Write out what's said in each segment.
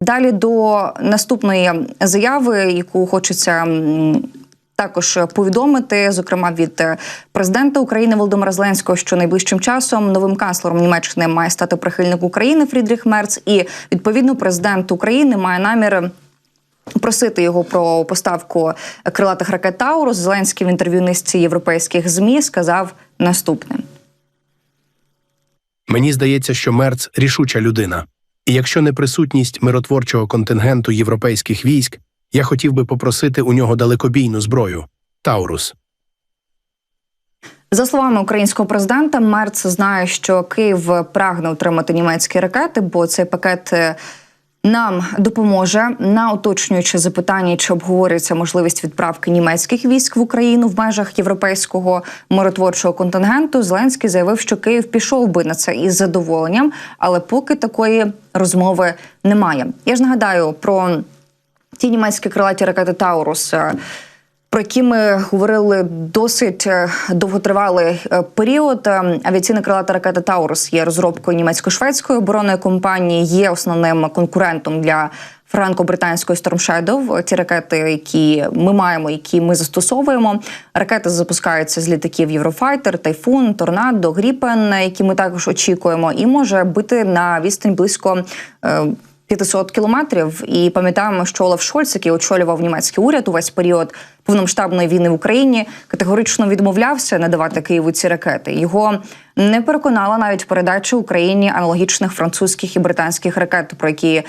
Далі до наступної заяви, яку хочеться також повідомити, зокрема від е, президента України Володимира Зеленського, що найближчим часом новим канцлером Німеччини має стати прихильник України Фрідріх Мерц, і відповідно президент України має намір. Просити його про поставку крилатих ракет Таурус. Зеленський в інтерв'ю низці європейських змі сказав наступне. Мені здається, що Мерц рішуча людина. І якщо не присутність миротворчого контингенту європейських військ, я хотів би попросити у нього далекобійну зброю Таурус. За словами українського президента, Мерц знає, що Київ прагне отримати німецькі ракети, бо цей пакет е, нам допоможе на уточнюючи запитання, чи обговорюється можливість відправки німецьких військ в Україну в межах європейського миротворчого контингенту. Зеленський заявив, що Київ пішов би на це із задоволенням, але поки такої розмови немає. Я ж нагадаю про ті німецькі крилаті ракети Таурус. Про які ми говорили досить е, довготривалий е, період. Е, Авіаційна крилата ракета Таурус є розробкою німецько-шведської оборонної компанії, є основним конкурентом для франко-британської Storm Shadow. Ті ракети, які ми маємо, які ми застосовуємо. Ракети запускаються з літаків Єврофайтер, Тайфун, Торнадо, Гріпен, які ми також очікуємо, і може бити на відстань близько. Е, 500 кілометрів. І пам'ятаємо, що Олаф Шольц, який очолював німецький уряд увесь період повномасштабної війни в Україні, категорично відмовлявся надавати Києву ці ракети. Його не переконала навіть передача Україні аналогічних французьких і британських ракет, про які.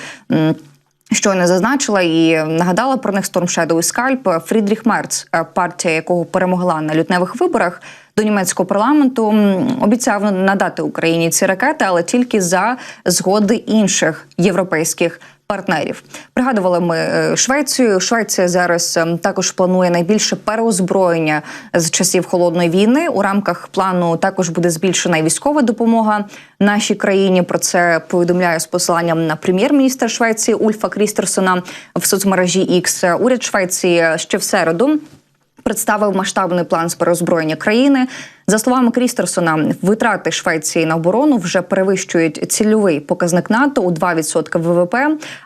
Щойно зазначила і нагадала про них Storm Shadow і Скальп Фрідріх Мерц, е, партія якого перемогла на лютневих виборах до німецького парламенту, обіцяв надати Україні ці ракети, але тільки за згоди інших європейських партнерів. Пригадували ми е, Швецію. Швеція зараз ем, також планує найбільше переозброєння з часів холодної війни. У рамках плану також буде збільшена і військова допомога нашій країні. Про це повідомляє з посиланням на прем'єр-міністра Швеції Ульфа Крістерсона в соцмережі X. Уряд Швеції ще в середу представив масштабний план з переозброєння країни. За словами Крістерсона, витрати Швеції на оборону вже перевищують цільовий показник НАТО у 2% ВВП,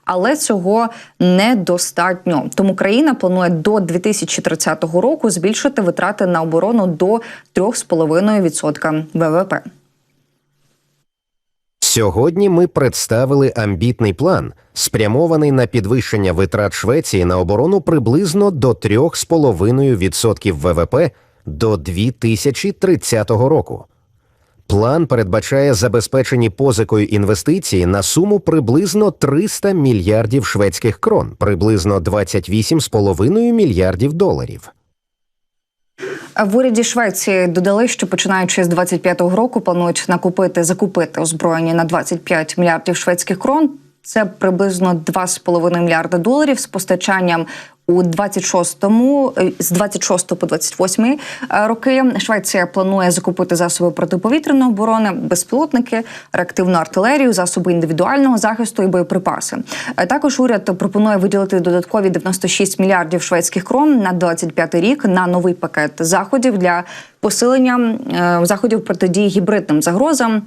але цього недостатньо. Тому країна планує до 2030 року збільшити витрати на оборону до 3,5% ВВП. Сьогодні ми представили амбітний план, спрямований на підвищення витрат Швеції на оборону приблизно до 3,5% ВВП до 2030 року. План передбачає забезпечені позикою інвестиції на суму приблизно 300 мільярдів шведських крон, приблизно 28,5 мільярдів доларів. В уряді Швеції додали, що починаючи з 25-го року планують накупити закупити озброєння на 25 мільярдів шведських крон. Це приблизно 2,5 мільярда доларів з постачанням у 26-му, е, з 26 по 28 е, роки. Швеція планує закупити засоби протиповітряної оборони, безпілотники, реактивну артилерію, засоби індивідуального захисту і боєприпаси. Е, Також уряд пропонує виділити додаткові 96 мільярдів шведських крон на 25 рік на новий пакет заходів для посилення заходів протидії гібридним загрозам.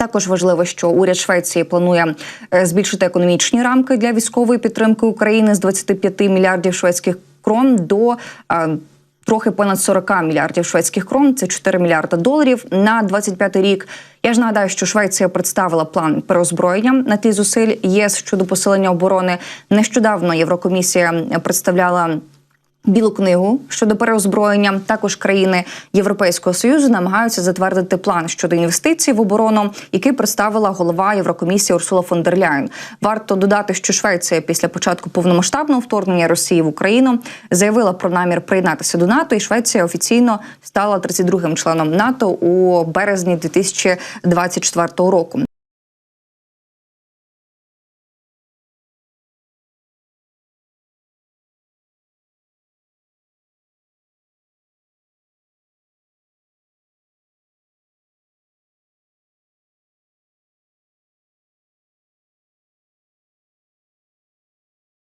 Також важливо, що уряд Швеції планує е, збільшити економічні рамки для військової підтримки України з 25 мільярдів шведських крон до е, трохи понад 40 мільярдів шведських крон. Це 4 мільярда доларів на 25 рік. Я ж нагадаю, що Швеція представила план переозброєння на тлі зусиль ЄС щодо посилення оборони. Нещодавно Єврокомісія представляла. Білу книгу щодо переозброєння також країни Європейського союзу намагаються затвердити план щодо інвестицій в оборону, який представила голова Єврокомісії Урсула фон дер Ляйн. Варто додати, що Швеція після початку повномасштабного вторгнення Росії в Україну заявила про намір приєднатися до НАТО, і Швеція офіційно стала 32-м членом НАТО у березні 2024 року.